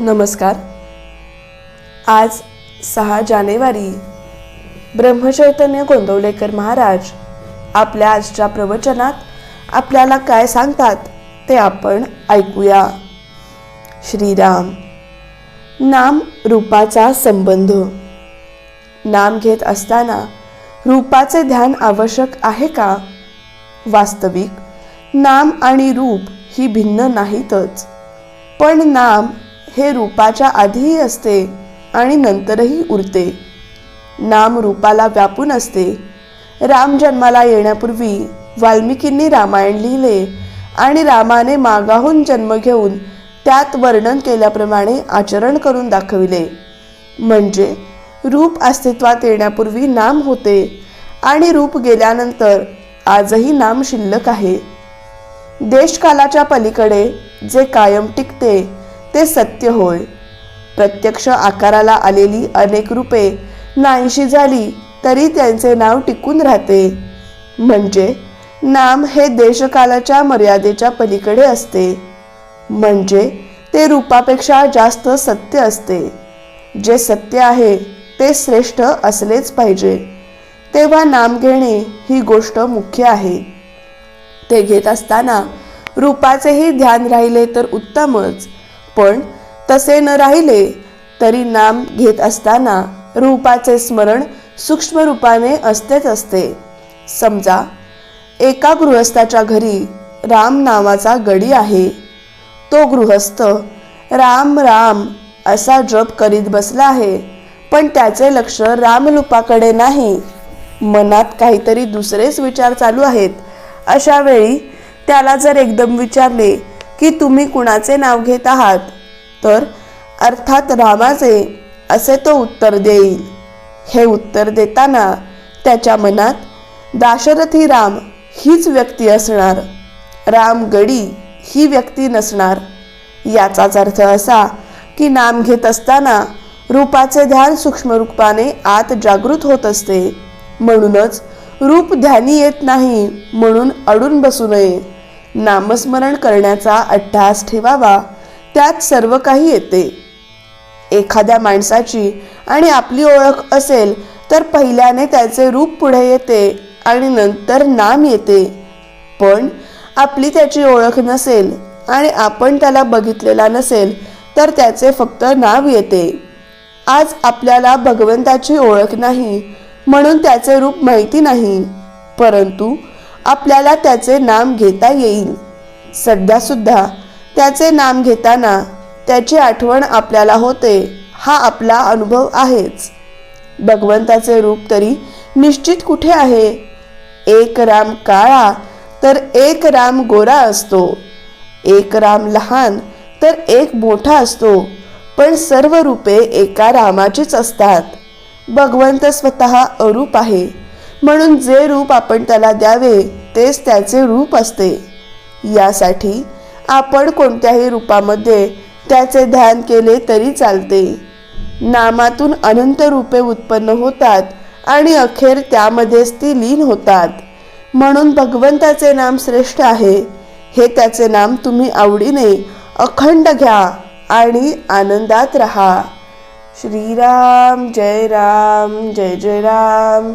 नमस्कार. आज सहा जानेवारी ब्रह्मचैतन्य गोंदवलेकर महाराज आपल्या आजच्या प्रवचनात आपल्याला काय सांगतात ते आपण ऐकूया. श्रीराम. नाम रूपाचा संबंध. नाम घेत असताना रूपाचे ध्यान आवश्यक आहे का? वास्तविक नाम आणि रूप ही भिन्न नाहीतच पण नाम हे रूपाच्या आधीही असते आणि नंतरही उरते. नाम रूपाला व्यापून असते. राम जन्माला येण्यापूर्वी वाल्मिकींनी रामायण लिहिले आणि रामाने मागाहून जन्म घेऊन त्यात वर्णन केल्याप्रमाणे आचरण करून दाखविले. म्हणजे रूप अस्तित्वात येण्यापूर्वी नाम होते आणि रूप गेल्यानंतर आजही नाम शिल्लक आहे. देशकालाच्या पलीकडे जे कायम टिकते ते सत्य होय. प्रत्यक्ष आकाराला आलेली अनेक रूपे नाहीशी झाली तरी त्यांचे नाव टिकून राहते. म्हणजे नाम हे देशकालाच्या मर्यादेच्या पलीकडे असते. म्हणजे ते रूपापेक्षा जास्त सत्य असते. जे सत्य आहे ते श्रेष्ठ असलेच पाहिजे. तेव्हा नाम घेणे ही गोष्ट मुख्य आहे. ते घेत असताना रूपाचेही ध्यान राहिले तर उत्तमच. पण तसे न राहिले तरी नाम घेत असताना रूपाचे स्मरण सूक्ष्म रूपाने असतेच असते. समजा एका गृहस्थाच्या घरी राम नावाचा गडी आहे. तो गृहस्थ राम राम असा जप करीत बसला आहे पण त्याचे लक्ष रामरूपाकडे नाही. मनात काहीतरी दुसरेच विचार चालू आहेत. अशा वेळी त्याला जर एकदम विचारले की तुम्ही कुणाचे नाव घेत आहात? तर अर्थात रामाचे असे तो उत्तर देईल. हे उत्तर देताना त्याच्या मनात दाशरथी राम हीच व्यक्ती असणार. राम गडी ही व्यक्ती नसणार. याचाच अर्थ असा की नाम घेत असताना रूपाचे ध्यान सूक्ष्म रूपाने आत जागृत होत असते. म्हणूनच रूप ध्यानी येत नाही म्हणून अडून बसू नये. नामस्मरण करण्याचा अट्टहास ठेवावा त्यात सर्व काही येते. एखाद्या माणसाची आणि आपली ओळख असेल तर पहिल्याने त्याचे रूप पुढे येते आणि नंतर नाम येते. पण आपली त्याची ओळख नसेल आणि आपण त्याला बघितलेला नसेल तर त्याचे फक्त नाव येते. आज आपल्याला भगवंताची ओळख नाही म्हणून त्याचे रूप माहिती नाही. परंतु आपल्याला त्याचे नाम घेता येईल. सध्या सुद्धा त्याचे नाम घेताना त्याची आठवण आपल्याला होते. हा आपला अनुभव आहेच. भगवंताचे रूप तरी निश्चित कुठे आहे? एक राम काळा तर एक राम गोरा असतो. एक राम लहान तर एक मोठा असतो. पण सर्व रूपे एका रामाचीच असतात. भगवंत स्वतः अरूप आहे. म्हणून जे रूप आपण त्याला द्यावे तेच त्याचे रूप असते. यासाठी आपण कोणत्याही रूपामध्ये त्याचे ध्यान केले तरी चालते. नामातून अनंत रूपे उत्पन्न होतात आणि अखेर त्यामध्येच ती लीन होतात. म्हणून भगवंताचे नाम श्रेष्ठ आहे. हे त्याचे नाम तुम्ही आवडीने अखंड घ्या आणि आनंदात राहा. श्रीराम जय राम जय जय राम.